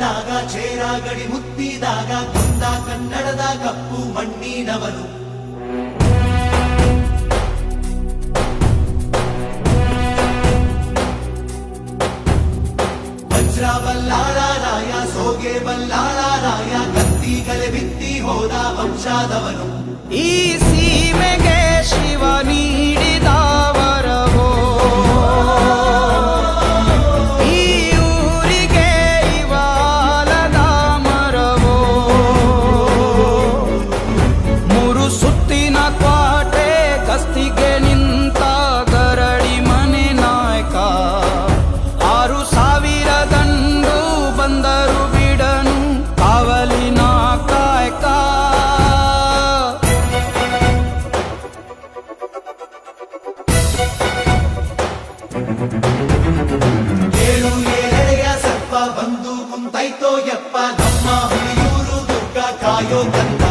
ಬಂದಾಗ ಚೇರಾಗಡಿ ಮುತ್ತಿದಾಗ ಕುಂದ ಕನ್ನಡದ ಕಪ್ಪು ಮಣ್ಣಿನವನು ವಜ್ರ ಬಲ್ಲಾಳರಾಯ ಸೋಗೆ ಬಲ್ಲಾಳರಾಯ ಕತ್ತಿ ಕಲೆ ಬಿತ್ತಿ ಹೋದ ವಂಶಾದವನು ಈ ಸೀಮೆಗೆ ಏಳು ಏಳೆಯ ಸಪ್ಪ ಬಂದು ಕುಂತೈತೋ ಯಪ್ಪ ನಮ್ಮ ಹುಲಿಯೂರು ದುರ್ಗ ಕಾಯೋ ಕಂದ